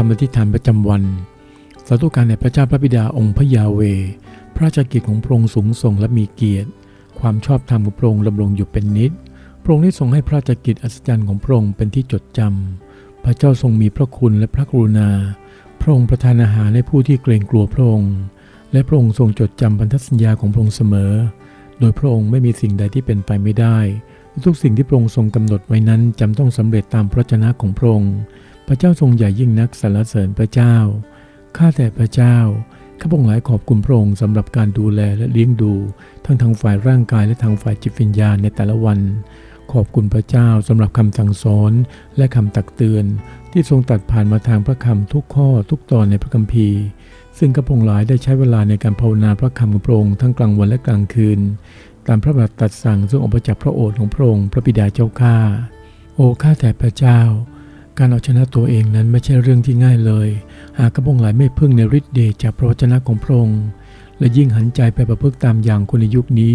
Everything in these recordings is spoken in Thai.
คำอธิษฐานประจำวันสาธุการแด่พระเจ้าพระบิดาองค์พระยาเว พระราชกิจของพระองค์สูงส่งและมีเกียรติ ความชอบธรรมของพระองค์ดำรงอยู่เป็นนิจพระองค์ได้ทรงให้พระราชกิจอัศจรรย์ของพระองค์เป็นที่จดจำ พระเจ้าทรงมีพระคุณและพระกรุณา พระองค์ประทานอาหารให้ผู้ที่เกรงกลัวพระองค์ และพระองค์ทรงจดจำพันธสัญญาของพระองค์เสมอ โดยพระองค์ไม่มีสิ่งใดที่เป็นไปไม่ได้ ทุกสิ่งที่พระองค์ทรงกำหนดไว้นั้นจำต้องสำเร็จตามพระชนะของพระองค์ พระเจ้าทรงใหญ่ยิ่งนักสรรเสริญพระเจ้า ข้าแต่พระเจ้า ข้าพงหลายขอบคุณพระองค์สำหรับการดูแลและเลี้ยงดู ทั้งทางฝ่ายร่างกายและทางฝ่ายจิตวิญญาณในแต่ละวัน ขอบคุณพระเจ้าสำหรับคำสั่งสอนและคำตักเตือน ที่ทรงตัดผ่านมาทางพระคำทุกข้อทุกตอนในพระคัมภีร์ซึ่งข้าพงหลายได้ใช้เวลาในการภาวนาพระคำของพระองค์ทั้งกลางวันและกลางคืน ตามพระบัญญัติตรัดสั่งซึ่งออกมาจากพระโอษฐ์ของพระองค์พระบิดาเจ้าข้าโอ้ข้าแต่พระเจ้า การเอาชนะตัวเองนั้นไม่ใช่เรื่องที่ง่ายเลย หากกระพงหลายไม่พึ่งในฤทธิ์เดชจากพระวจนะของพระองค์ และยิ่งหันใจไปประพฤติตามอย่างคนในยุคนี้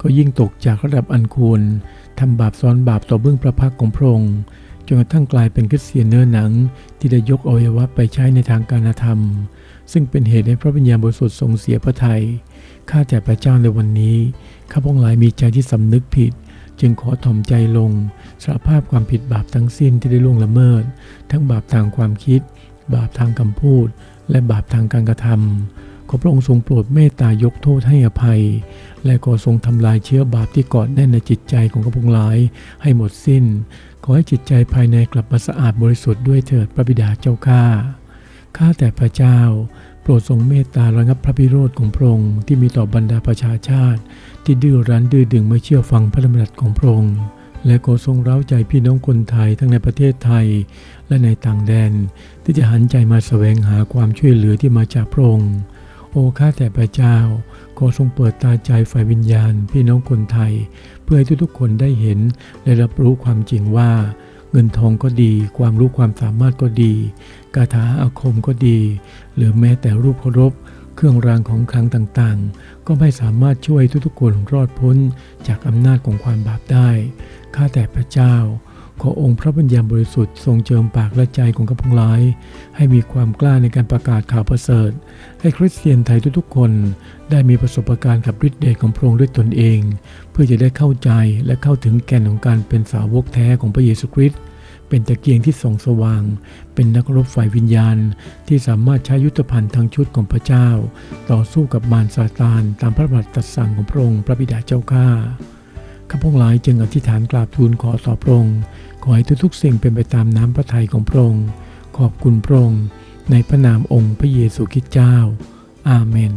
ก็ยิ่งตกจากระดับอันควรทำบาปซ้อนบาปต่อเบื้องพระพักของพระองค์จนกระทั่งกลายเป็นคริสเตียนเนื้อหนัง ที่ได้ยกอวัยวะไปใช้ในทางการธรรม ซึ่งเป็นเหตุให้พระวิญญาณบริสุทธิ์ทรงเสียพระทยัยข้าแต่พระเจ้าในวันนี้ข้าพงหลายมีใจที่สำนึกผิด จึงขอถ่อมใจลงสารภาพความผิดบาปทั้งสิ้นที่ได้ล่วงละเมิด ทั้งบาปทางความคิด บาปทางคำพูด และบาปทางการกระทำขอพระองค์ทรงโปรดเมตตายกโทษให้อภัย และขอทรงทำลายเชื้อบาปที่กาะแน่นในจิตใจของข้าพงหลายให้หมดสิ้น ขอให้จิตใจภายในกลับมาสะอาดบริสุทธิ์ด้วยเถิดพระบิดาเจ้าข้าข้าแต่พระเจ้า โปรดทรงเมตตาระงับพระพิโรธของพระองค์ที่มีต่อบรรดาประชาชาติ ที่ดื้อรั้นดื้อดึงไม่เชื่อฟังพระดำรัสของพระองค์และขอทรงเร้าใจพี่น้องคนไทยทั้งในประเทศไทย และในต่างแดน ที่จะหันใจมาแสวงหาความช่วยเหลือที่มาจากพระองค์โอ้ข้าแต่พระเจ้า ขอทรงเปิดตาใจฝ่ายวิญญาณ พี่น้องคนไทย เพื่อให้ทุกๆคนได้เห็นและรับรู้ความจริงว่า เงินทองก็ดี ความรู้ความสามารถก็ดีคาถาอาคมก็ดี หรือแม้แต่รูปเคารพเครื่องรางของขลังต่างๆ ก็ไม่สามารถช่วยทุกๆคนรอดพ้นจากอำนาจของความบาปได้ ข้าแต่พระเจ้า ขอองค์พระบัญญาบริสุทธิ์ทรงเจิมปากและใจของข้าพงหลาย ให้มีความกล้าในการประกาศข่าวประเสริฐ ให้คริสเตียนไทยทุกๆคน ได้มีประสบการณ์กับฤทธิ์เดชของพระองค์ด้วยตนเอง เพื่อจะได้เข้าใจและเข้าถึงแก่นของการเป็นสาวกแท้ของพระเยซูคริสต์เป็นตะเกียงที่ส่องสว่าง เป็นนักรบฝ่ายวิญญาณ ที่สามารถใช้ยุทธภัณฑ์ทางชุดของพระเจ้า ต่อสู้กับมารซาตานตามพระบัติตรัดสั่งของพระองค์พระบิดาเจ้าข้า ข้าพงหลายจึงอธิษฐานกราบทูลขอต่อพระองค์ขอให้ทุกๆสิ่งเป็นไปตามน้ำพระทัยของพระองค์ขอบคุณพระองค์ในพระนามองค์พระเยซูคริสต์เจ้า อาเมน